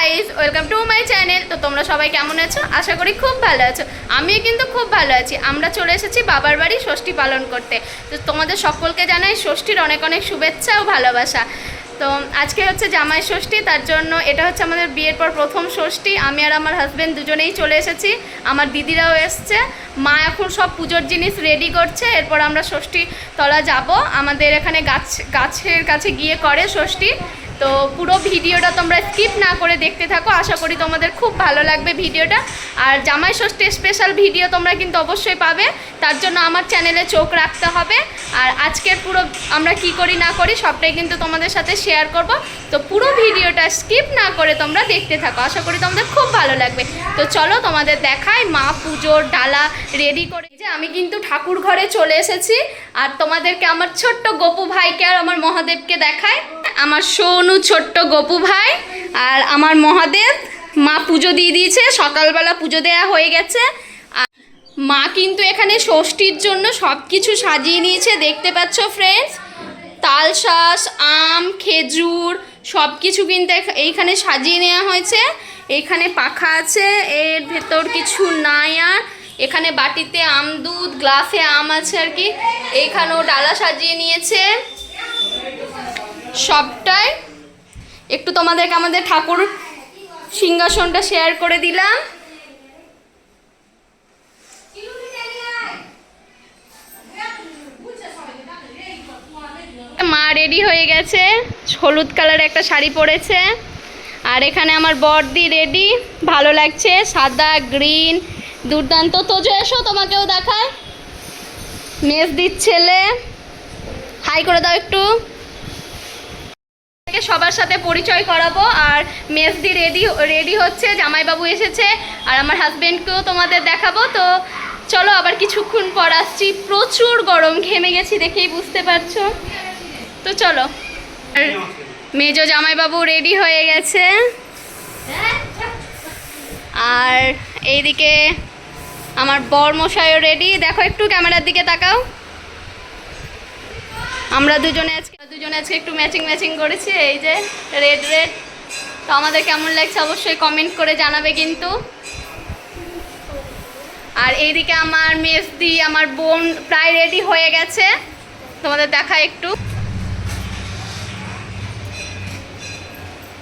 Guys welcome to my channel তো তোমরা সবাই কেমন আছো? আশা করি খুব ভালো আছো। আমিও কিন্তু খুব ভালো আছি। আমরা চলে এসেছি বাবার বাড়ি ষষ্ঠী পালন করতে। তো তোমাদের সকলকে জানাই ষষ্ঠীর অনেক অনেক শুভেচ্ছা ও ভালোবাসা। তো আজকে হচ্ছে জামাই ষষ্ঠী, তার জন্য এটা হচ্ছে আমাদের বিয়ের পর প্রথম ষষ্ঠী। আমি আর আমার হাজব্যান্ড দুজনেই চলে এসেছি। আমার দিদিরাও এসছে। মা এখন সব পুজোর জিনিস রেডি করছে। এরপর আমরা ষষ্ঠী তলা যাব। আমাদের এখানে গাছ, গাছের কাছে গিয়ে করে ষষ্ঠী। তো পুরো ভিডিওটা তোমরা স্কিপ না করে দেখতে থাকো। আশা করি তোমাদের খুব ভালো লাগবে ভিডিওটা। আর জামাই ষষ্ঠী স্পেশাল ভিডিও তোমরা কিন্তু অবশ্যই পাবে। তার জন্য আমার চ্যানেলে চোখ রাখতে হবে। আর আজকের পুরো আমরা কি করি না করি সবটাই কিন্তু তোমাদের সাথে শেয়ার করব। তো পুরো ভিডিওটা স্কিপ না করে তোমরা দেখতে থাকো। আশা করি তোমাদের খুব ভালো লাগবে। তো চলো তোমাদের দেখাই মা পুজোর ডালা রেডি করে। যে আমি কিন্তু ঠাকুর ঘরে চলে এসেছি। আর তোমাদেরকে আমার ছোট্ট গপু ভাইকে আর আমার মহাদেবকে দেখায় আমার সোনু ছোট্ট গপু ভাই আর আমার মহাদেব, মা পুজো দিয়ে দিয়েছে, সকালবেলা পুজো দেওয়া হয়ে গেছে। আর মা কিন্তু এখানে ষষ্ঠীর জন্য সব কিছু সাজিয়ে নিয়েছে, দেখতে পাচ্ছ ফ্রেন্ডস তালশাস আম, খেজুর সব কিছু কিন্তু এইখানে সাজিয়ে নেওয়া হয়েছে। এখানে পাখা আছে, এর ভেতর কিছু নাই আর। এখানে বাটিতে আম দুধ, গ্লাসে আম আছে আর কি। এইখানেও ডালা সাজিয়ে নিয়েছে। সবটাই। একটু তোমাদেরকে আমাদের ঠাকুর সিংহাসনটা শেয়ার করে দিলাম। মা রেডি হয়ে গেছে। হলুদ কালার একটা শাড়ি পরেছে। আর এখানে আমার বর্দি রেডি ভালো লাগছে। সাদা গ্রিন দুর্দান্ত। তোজো এসো, তোমাকেও দেখায় মেজদির ছেলে হাই করে দাও একটু। থেকে সবার সাথে পরিচয় করাবো। আর মেসদি রেডি রেডি হচ্ছে, জামাইবাবু এসেছে, আর আমার হাজব্যান্ডকেও তোমাদের দেখাবো। তো চলো আবার কিছুক্ষণ পর আসছি। প্রচুর গরম, ঘেমে গেছি দেখেই বুঝতে পারছ। তো চলো। আর মেজো জামাইবাবু রেডি হয়ে গেছে। আর এইদিকে আমার বর মশাইও রেডি দেখো একটু ক্যামেরার দিকে তাকাও। আমরা দুজনে আজকে দুজনে আজকে একটু ম্যাচিং ম্যাচিং করেছি, এই যে রেড রেড তো আমাদের কেমন লাগছে অবশ্যই কমেন্ট করে জানাবে কিন্তু। আর এইদিকে আমার মেসদি আমার বোন প্রায় রেডি হয়ে গেছে। তোমাদের দেখা একটু।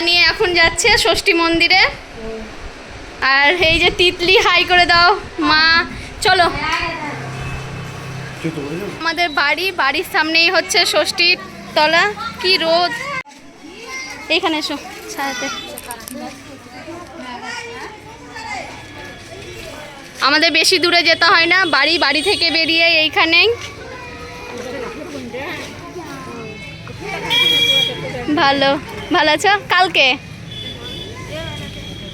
নিয়ে এখন যাচ্ছে ষষ্ঠী মন্দিরে। আর এই যে তিতলি হাই করে দাও, মা। চলো। আমাদের বাড়ি, বাড়ির সামনেই হচ্ছে ষষ্ঠীর তলা। কি রোদ। এইখানে এসো, ছায়াতে। আমাদের বেশি দূরে যেতে হয় না, বাড়ি বাড়ি থেকে বেরিয়ে এইখানেই ভালো ভালো আছো? কালকে?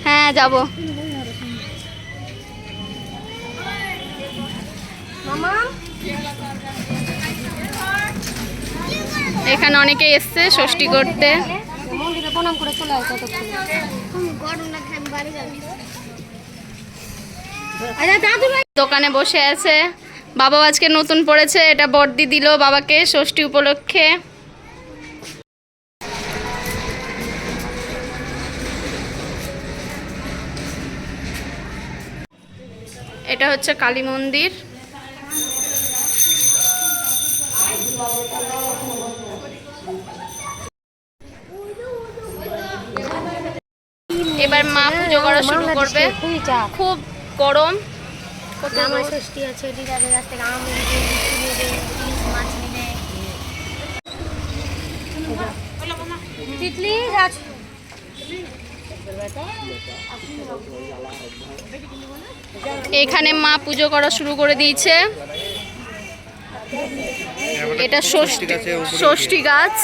হ্যাঁ যাব। এখানে অনেকে এসছে ষষ্ঠী করতে। দোকানে বসে আছে। বাবা আজকে নতুন পড়েছে, এটা বর্দি দিল বাবাকে ষষ্ঠী উপলক্ষে। এটা হচ্ছে কালী মন্দির এবার মা পুজো চাপ খুব গরম কত আমার রোদ। ষষ্ঠী আছে দিদাদের কাছ থেকে আম নিবে মিষ্টি নিবে ইলিশ মাছ নিবে তিতলি গাছ এখানে মা পুজো করা শুরু করে দিয়েছে এটা ষষ্ঠী ষষ্ঠী গাছ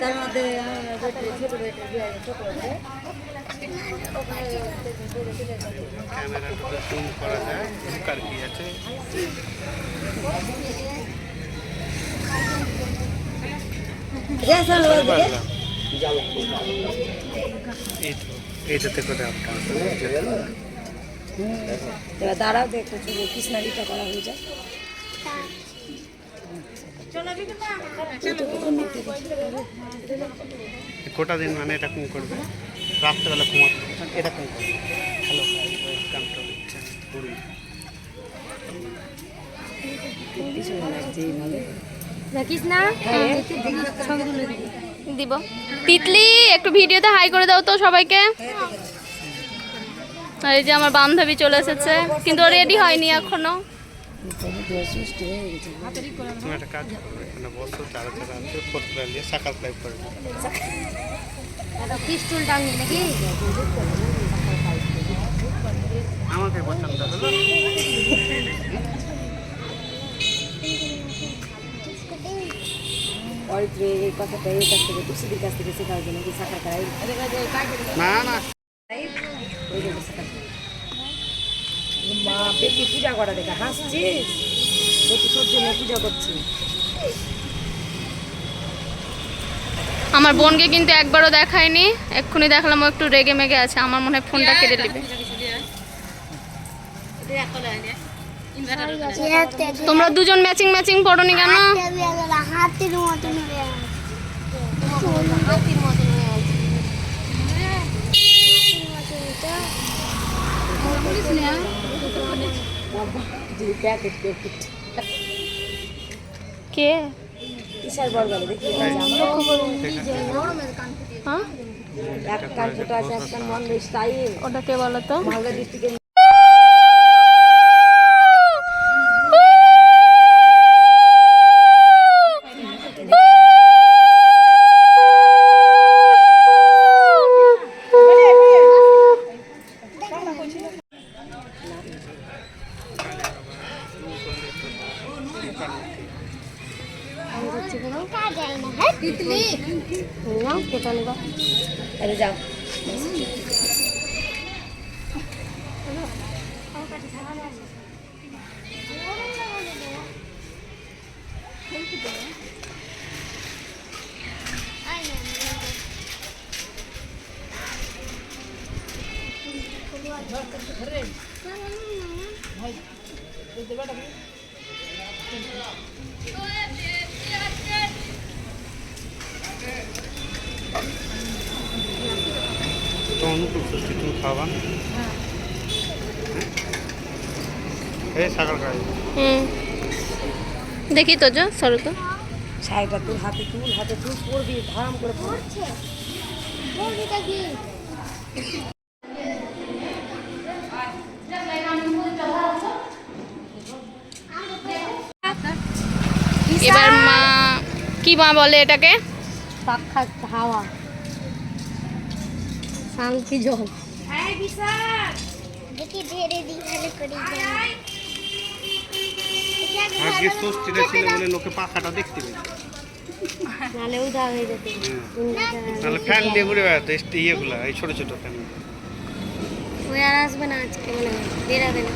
তার মধ্যে ক্যামেরাটা করা যায় কার কি আছে দাঁড়াও চুলে কৃষ্ণারিটা করা হয়ে যায় কোটা দিন মানে এটা কোন করবে রাত্রেবেলা ঘুমাতে এরকম করে হ্যালো ওয়েলকাম টু পুরী দিবি দিব। তিতলি একটু ভিডিওতে হাই করে দাও তো সবাইকে। আর এই যে আমার বান্ধবী চলে এসেছে কিন্তু রেডি হয়নি এখনও। হয়ে একটা কাজ বসো চারা চারা সাকাল লাইভ করে পিস্টল টাঙিয়ে নাকি? আমাকে পছন্দ হলো। অরিত্র এই কথাটা এই কাছ থেকে তুষিদির কাছ থেকে শেখা হয়েছে নাকি না না। মা বেটি পূজা করা দেখে হাসছিস? তোর জন্য পূজা করছি আমার বোনকে কিন্তু একবারও দেখায়নি। এক্ষুনি দেখলাম ও একটু রেগে মেগে আছে। আমার মনে হয় ফোনটা কেটে নেবে তোমরা দুজন ম্যাচিং ম্যাচিং পড়নি কেন? কে? কিসার বর গেলে দেখি হ্যাঁ? এক কান ছোট আছে এক কান বন্ধ স্টাইল ওটা বলো তো? মালদা ডিস্ট্রিক্টের তিতলি নাও কেটে নেবা যাও। হ্যাঁ এই সাকাল খাই। হুম। দেখি তো যা সরো তো। শাড়িটা তুল হাতে তুল হাতে তুল পরবি ধারাম করে পর এবার মা কি মা বলে এটাকে? পাখা হাওয়া। শান্তি জল। দেখি ধীরে ধীরে করি আজকে ষষ্ঠীটা ছিল বলে লোকে পাখাটা দেখতে পেয়েছে নালে উদা হয়ে যেত। তাহলে ফ্যান দিয়ে ঘুরে বেড়াতো ইয়েগুলো এই ছোটো ছোটো ফ্যান। ওই আর আসবে না আজকে মনে হয়। বেরাবে না।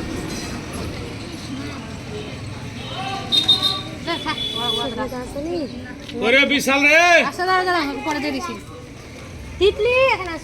ওরে বিশাল রে! আসা দাঁড়া দাঁড়া পরে দিয়ে দিছি। তিতলি এখানে আস।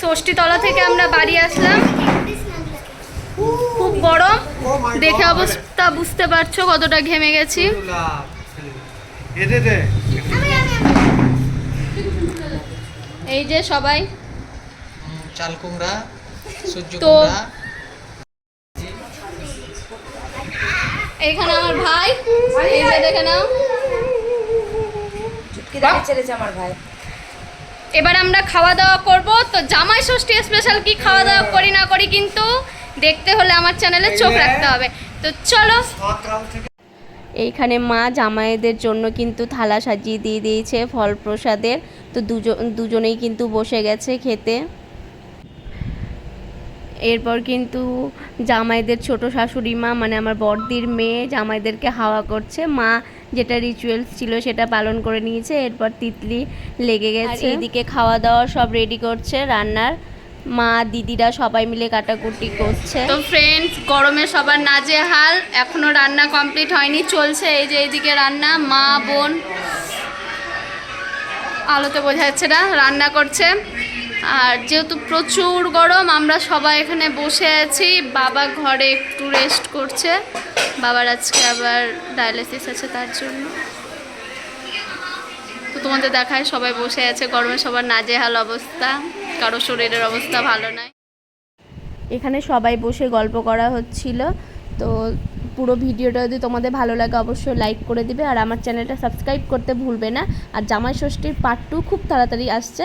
ষষ্ঠীতলা থেকে আমরা বাড়ি আসলাম। খুব গরম। দেখে অবস্থা বুঝতে পারছ কতটা ঘেমে গেছি। এই যে সবাই। চাল কুমড়া সূর্য তো এইখানে আমার ভাই। এই যে দেখে নাও। চুটকি ছেড়েছে আমার ভাই। এবার আমরা খাওয়া দাওয়া করব। তো জামাই ষষ্ঠী স্পেশাল কি খাওয়া দাওয়া করি না করি কিন্তু দেখতে হলে আমার চ্যানেলে চোখ রাখতে হবে। তো চলো। এইখানে মা জামাইদের জন্য কিন্তু থালা সাজিয়ে দিয়ে দিয়েছে ফল প্রসাদের। তো দুজন দুজনেই কিন্তু বসে গেছে খেতে। এরপর কিন্তু জামাইদের ছোট শাশুড়ি মা মানে আমার বড়দির মেয়ে জামাইদেরকে হাওয়া করছে। মা যেটা রিচুয়ালস ছিল সেটা পালন করে নিয়েছে এরপর তিতলি লেগে গেছে। এদিকে খাওয়া দাওয়া সব রেডি করছে রান্নার। মা দিদিরা সবাই মিলে কাটাকুটি করছে। তো ফ্রেন্ডস গরমে সবার নাজে হাল এখনও রান্না কমপ্লিট হয়নি চলছে এই যে এইদিকে রান্না। মা বোন আলোতে বোঝা যাচ্ছে না রান্না করছে। আর যেহেতু প্রচুর গরম, আমরা সবাই এখানে বসে আছি। বাবা ঘরে একটু রেস্ট করছে। বাবার আজকে আবার ডায়ালিসিস আছে তার জন্য। তো তোমাদের দেখায় সবাই বসে আছে, গরমে সবার নাজেহাল অবস্থা। কারও শরীরের অবস্থা ভালো নয় এখানে সবাই বসে গল্প করা হচ্ছিল। তো পুরো ভিডিওটা যদি তোমাদের ভালো লাগে, অবশ্যই লাইক করে দিবে। আর আমার চ্যানেলটা সাবস্ক্রাইব করতে ভুলবে না। আর জামাই ষষ্ঠীর পার্ট টু খুব তাড়াতাড়ি আসছে।